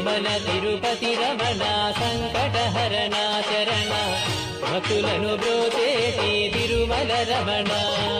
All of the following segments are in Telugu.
తిరుమల తిరుపతి రమణ సంకటహరణ చరణ. భక్తులను బ్రోచేటి తిరుమల రమణ.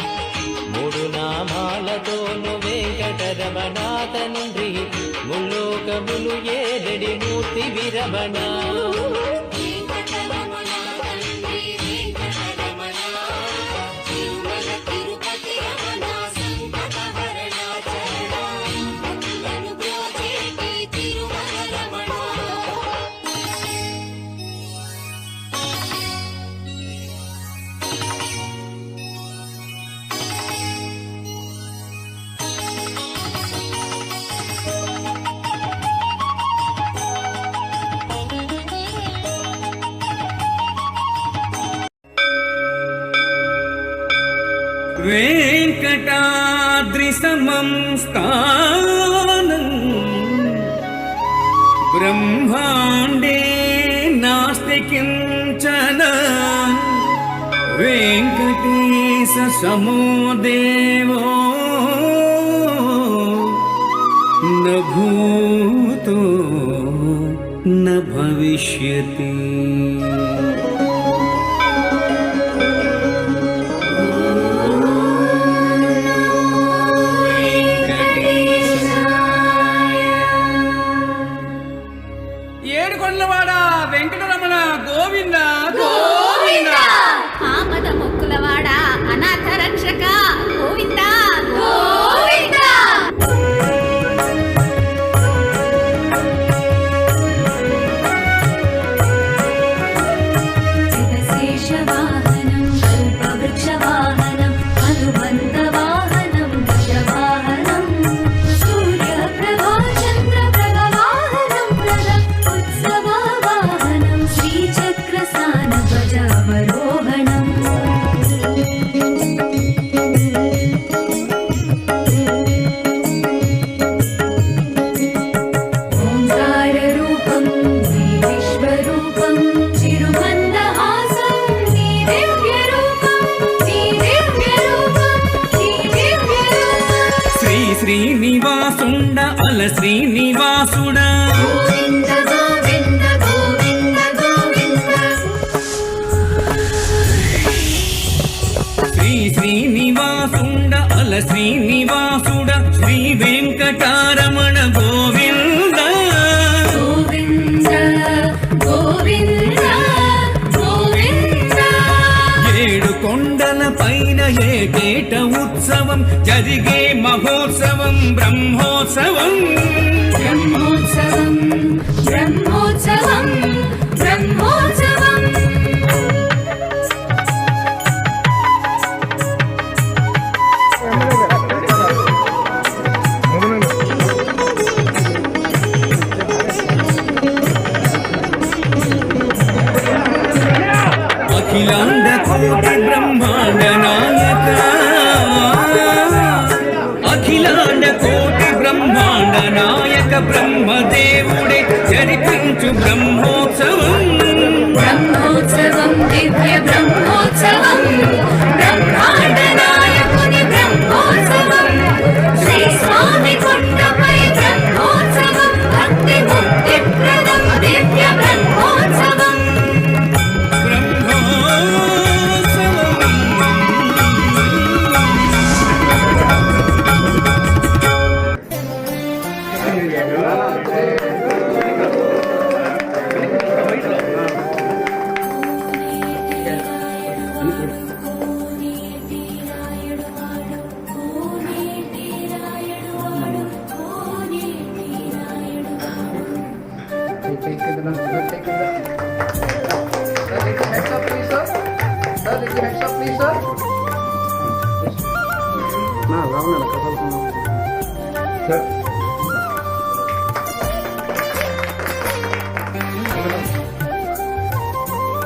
నామాలతోను వెంకటరమణ తండ్రి ముల్లోకములు ఏదడి మూర్తి విరమణ. वेङ्कटाद्रिसमं स्थानम् ब्रह्माण्डे नास्ति किञ्चन वेङ्कटेश समो देवो न भूतो न भविष्यति శ్రీనివాసుండ అల శ్రీనివాసుడ. శ్రీ శ్రీనివాసుండ అల శ్రీనివాసుడ. శ్రీ వెంకటారమణ గోవింద. పైన ఏటేట ఉత్సవం? జరిగే మహోత్సవం బ్రహ్మోత్సవం. బ్రహ్మోత్సవం బ్రహ్మోత్సవం. బ్రహ్మదేవుడే చరిపించు బ్రహ్మ நான் அதாவது நான் கதை சொன்னேன் சார்